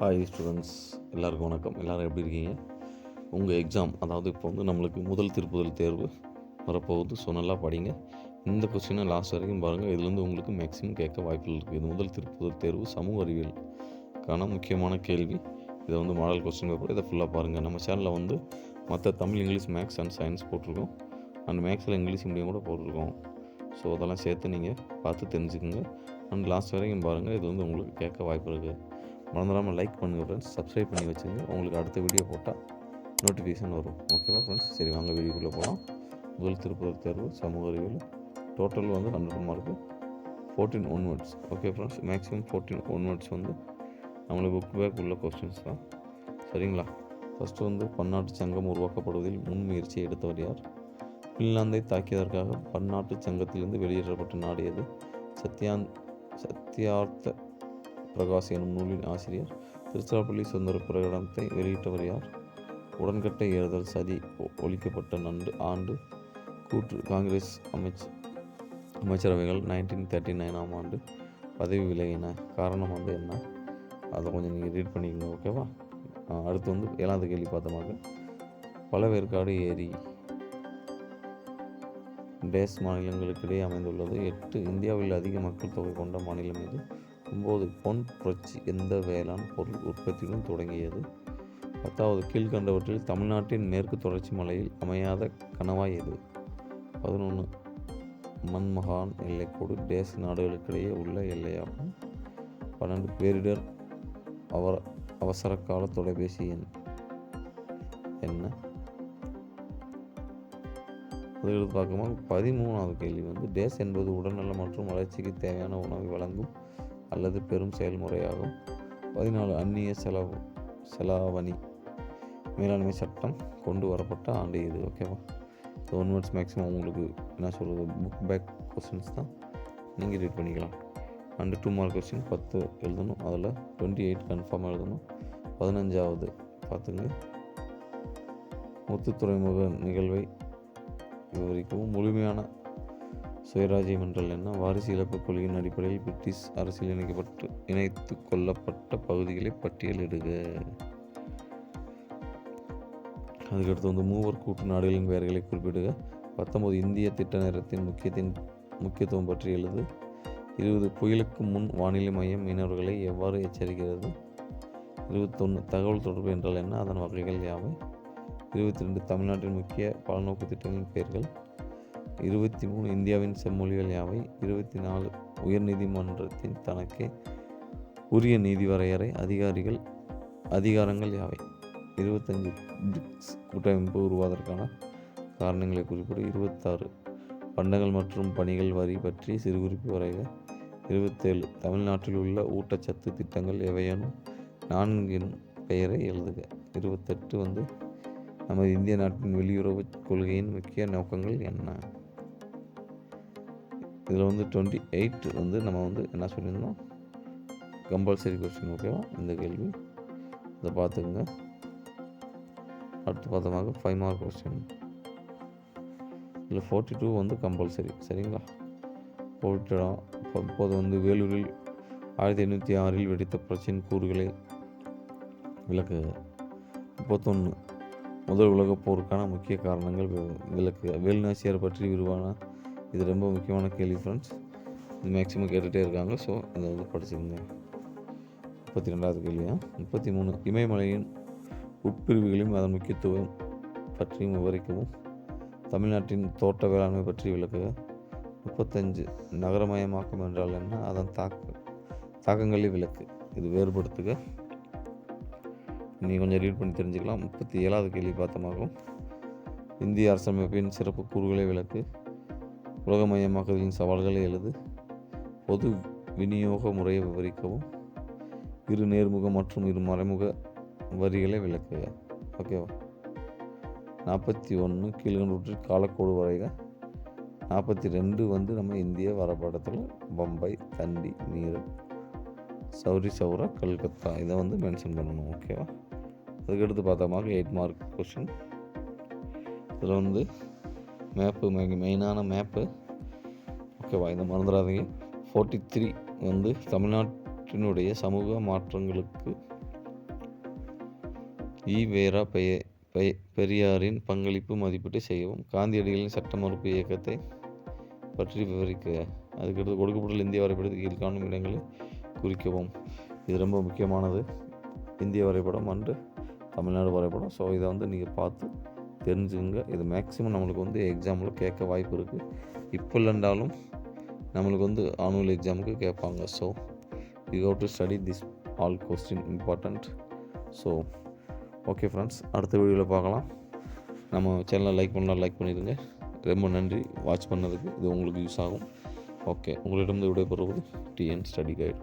Hi students எல்லாருக்கும் வணக்கம். எல்லோரும் எப்படி இருக்கீங்க? உங்கள் எக்ஸாம் அதாவது இப்போ வந்து நம்மளுக்கு முதல் திருப்புதல் தேர்வு வரப்போகுது. ஸோ நல்லா படிங்க. இந்த கொஸ்டினை லாஸ்ட் வரைக்கும் பாருங்கள் இதுலேருந்து உங்களுக்கு மேக்ஸிமம் கேட்க வாய்ப்புகள் இருக்குது இது முதல் திருப்புதல் தேர்வு சமூக அறிவியலுக்கான முக்கியமான கேள்வி. இதை வந்து மாடல் கொஸ்டின் பேப்பர் இதை ஃபுல்லாக பாருங்கள் நம்ம சேனலில் வந்து மற்ற Tamil English maths and science போட்டிருக்கோம். அண்ட் மேக்ஸில் இங்கிலீஷ் மீடியம் கூட போட்டிருக்கோம். ஸோ அதெல்லாம் சேர்த்து நீங்கள் பார்த்து தெரிஞ்சுக்கோங்க. அண்ட் லாஸ்ட் வரைக்கும் பாருங்கள் இது வந்து உங்களுக்கு கேட்க வாய்ப்பு இருக்குது மறந்துடாமல் லைக் பண்ணுங்கள் ஃப்ரெண்ட்ஸ் சப்ஸ்கிரைப் பண்ணி வச்சுங்க. உங்களுக்கு அடுத்த வீடியோ போட்டால் நோட்டிஃபிகேஷன் வரும். ஓகேவா ஃப்ரெண்ட்ஸ் சரி வாங்க வீடியோக்குள்ளே போகலாம் முதல் திருப்பூர் தேர்வு சமூக அறிவியல். டோட்டல் வந்து hundred mark fourteen onwards okay friends maximum fourteen onwards வந்து நம்மளுக்கு புக் பேக் உள்ள கொஸ்டின்ஸ் தான். சரிங்களா? ஃபஸ்ட்டு வந்து பன்னாட்டு சங்கம் உருவாக்கப்படுவதில் முன்முயற்சியை எடுத்தவர் யார்? பின்லாந்தை தாக்கியதற்காக பன்னாட்டு சங்கத்திலிருந்து வெளியேற்றப்பட்ட நாடு எது? சத்யான் சத்யார்த்த பிரகாஷ் எனும் நூலின் ஆசிரியர். திருச்சிராப்பள்ளி சுந்தர பிரகடனத்தை வெளியிட்டவர் யார்? உடன்கட்டை ஏறுதல் சதி ஒ- ஒழிக்கப்பட்ட நண்டு ஆண்டு கூற்று காங்கிரஸ் அமைச்ச அமைச்சரவைகள் நைன்டீன் தேர்ட்டி நைனாம் ஆண்டு பதவி விலகின காரணம் வந்து என்ன? அதை கொஞ்சம் நீங்கள் ரீட் பண்ணிக்கங்க ஓகேவா அடுத்து வந்து ஏழாவது கேள்வி பார்த்தோமாக பழவேற்காடு ஏரி டேஸ் மாநிலங்களுக்கிடையே அமைந்துள்ளது. எட்டு இந்தியாவில் அதிக மக்கள் தொகை கொண்ட மாநிலம் இது. ஒம்பது பொன் புரட்சி எந்த வேளாண் பொருள் உற்பத்தியுடன் தொடங்கியது? பத்தாவது கீழ்கண்டவற்றில் தமிழ்நாட்டின் மேற்கு தொடர்ச்சி மலையில் அமையாத கணவாய் எது? பதினொன்று மன்மகான் எல்லைக்கோடு டேஸ் நாடுகளுக்கிடையே உள்ள எல்லையாகும். பன்னெண்டு பேரிடர் அவர அவசர கால தொலைபேசி எண் என்ன? அதுகளுக்கு பார்க்கும்போது பதிமூணாவது கேள்வி வந்து டேஸ் என்பது உடல்நலம் மற்றும் வளர்ச்சிக்கு தேவையான உணவை வழங்கும் அல்லது பெரும் செயல்முறையாகும். பதினாலு அந்நிய செலவு செலாவணி மேலாண்மை சட்டம் கொண்டு வரப்பட்ட ஆண்டு இது ஓகேவா ஸோ ஒன் வேர்ட்ஸ் மேக்ஸிமம் உங்களுக்கு என்ன சொல்கிறது புக் பேக் கொஸ்டின்ஸ் தான். நீங்கள் ரீட் பண்ணிக்கலாம். அண்டு டூ மார்க் கொஸ்டின் பத்து எழுதணும். அதில் டுவெண்ட்டி எயிட் கன்ஃபார்ம் எழுதணும். பதினஞ்சாவது பார்த்துங்க. முத்து துறைமுக நிகழ்வை விவரிக்கவும். முழுமையான சுயராஜ்யம் என்றால் என்ன வாரிசு இழப்பு கொள்கையின் அடிப்படையில் பிரிட்டிஷ் அரசியல் இணைக்கப்பட்டு இணைத்து கொள்ளப்பட்ட பகுதிகளை பட்டியலிடுக. அதுக்கடுத்து வந்து மூவர் கூட்டு நாடுகளின் பெயர்களை குறிப்பிடுக. பத்தொன்பது இந்திய திட்ட நேரத்தின் முக்கியத்தின் முக்கியத்துவம் பற்றி எழுது. இருபது புயலுக்கு முன் வானிலை மையம் மீனவர்களை எவ்வாறு எச்சரிக்கிறது? இருபத்தொன்று தகவல் தொடர்பு என்றால் என்ன? அதன் வகைகள் யாவை? இருபத்தி ரெண்டு தமிழ்நாட்டின் முக்கிய பலநோக்கு திட்டங்களின் பெயர்கள். இருபத்தி மூணு இந்தியாவின் செம்மொழிகள் யாவை? இருபத்தி நாலு உயர்நீதிமன்றத்தின் தனக்கே உரிய நீதி வரையறை அதிகாரிகள் அதிகாரங்கள் யாவை? இருபத்தஞ்சு பிரிக்ஸ் கூட்டமைப்பு உருவாவதற்கான காரணங்களை குறிப்பிட. இருபத்தாறு பண்டங்கள் மற்றும் பணிகள் வரி பற்றி சிறுகுறிப்பு வரைக. இருபத்தேழு தமிழ்நாட்டில் உள்ள ஊட்டச்சத்து திட்டங்கள் எவையேனும் நான்கின் பெயரை எழுதுக. இருபத்தெட்டு வந்து நமது இந்திய நாட்டின் வெளியுறவு கொள்கையின் முக்கிய நோக்கங்கள் என்ன? இதில் வந்து டுவெண்ட்டி எயிட் வந்து நம்ம வந்து என்ன சொல்லியிருந்தோம்? கம்பல்சரி கொஸ்டின் ஓகேவா இந்த கேள்வி. இதை பார்த்துக்குங்க. அடுத்து பார்த்தோமாக ஃபைவ் மார்க் கொஸ்டின் இதில் ஃபோர்ட்டி டூ வந்து கம்பல்சரி சரிங்களா? போட்டுடா இப்போது வந்து வேலூரில் ஆயிரத்தி எண்ணூற்றி ஆறில் வெடித்த பிரச்சின் கூறுகளை விளக்குக முப்பத்தொன்று முதல் உலகப் போருக்கான முக்கிய காரணங்கள் விளக்கு. விளக்குக வேலுநாச்சியார் பற்றி விரிவான இது ரொம்ப முக்கியமான கேள்வி ஃப்ரெண்ட்ஸ் இது மேக்ஸிமம் கேட்டுகிட்டே இருக்காங்க. ஸோ இதை வந்து படிச்சுக்கோங்க. முப்பத்தி ரெண்டாவது கேள்வியா முப்பத்தி மூணு இமயமலையின் உட்பிரிவுகளையும் அதன் முக்கியத்துவம் பற்றியும் விவரிக்கவும். தமிழ்நாட்டின் தோட்ட வேளாண்மை பற்றி விளக்குக. முப்பத்தஞ்சு நகரமயமாக்கம் என்றால் என்ன? அதன் தாக்க தாக்கங்களே விளக்கு. இது வேறுபடுத்துக. நீங்கள் கொஞ்சம் ரீட் பண்ணி தெரிஞ்சுக்கலாம். முப்பத்தி ஏழாவது கேள்வி பார்த்தமாகும் இந்திய அரசமைப்பின் சிறப்பு கூறுகளை விளக்கு. உலகமயமாக்கலின் சவால்களை எழுது. பொது விநியோக முறையை விவரிக்கவும். இரு நேர்முக மற்றும் இரு மறைமுக வரிகளை விளக்குக. ஓகேவா நாற்பத்தி ஒன்று கீழ்கண்டூற்றில் காலக்கோடு வரைக. நாற்பத்தி ரெண்டு வந்து நம்ம இந்திய வரப்படத்தில் பம்பை தண்டி மீரட் சௌரி சௌரா கல்கத்தா இதை வந்து மென்ஷன் பண்ணணும். ஓகேவா அதுக்கடுத்து பார்த்தோமாக எயிட் மார்க் கொஷின் இதில் வந்து மேப்பு மெயினான மேப்பு. ஓகேவா இதை மறந்துடாதீங்க. ஃபோர்ட்டி த்ரீ வந்து தமிழ்நாட்டினுடைய சமூக மாற்றங்களுக்கு ஈவேரா வேரா பெய பெரியாரின் பங்களிப்பு மதிப்பீட்டு செய்யவும் காந்தியடிகளின் சட்ட மறுப்பு இயக்கத்தை பற்றி விவரிக்க அதுக்கடுத்து கொடுக்கப்பட்டுள்ள இந்திய வரைபடத்தில் கீழ்காணும் இடங்களை குறிக்கவும். இது ரொம்ப முக்கியமானது. இந்திய வரைபடம் அண்டு தமிழ்நாடு வரைபடம். ஸோ இதை வந்து நீங்கள் பார்த்து தெரிஞ்சுங்க. இது மேக்ஸிமம் நம்மளுக்கு வந்து எக்ஸாமில் கேட்க வாய்ப்பு இருக்குது இப்போ இல்லைன்றாலும் நம்மளுக்கு வந்து ஆனுவல் எக்ஸாமுக்கு கேட்பாங்க. So you have to study this all question important so okay friends அடுத்த வீடியோவில் பார்க்கலாம். நம்ம சேனலை லைக் பண்ணலாம் லைக் பண்ணிடுங்க. ரொம்ப நன்றி. வாட்ச் பண்ணதுக்கு இது உங்களுக்கு யூஸ் ஆகும். ஓகே உங்களிடம் விடைபெறுவது டிஎன் ஸ்டடி கைடு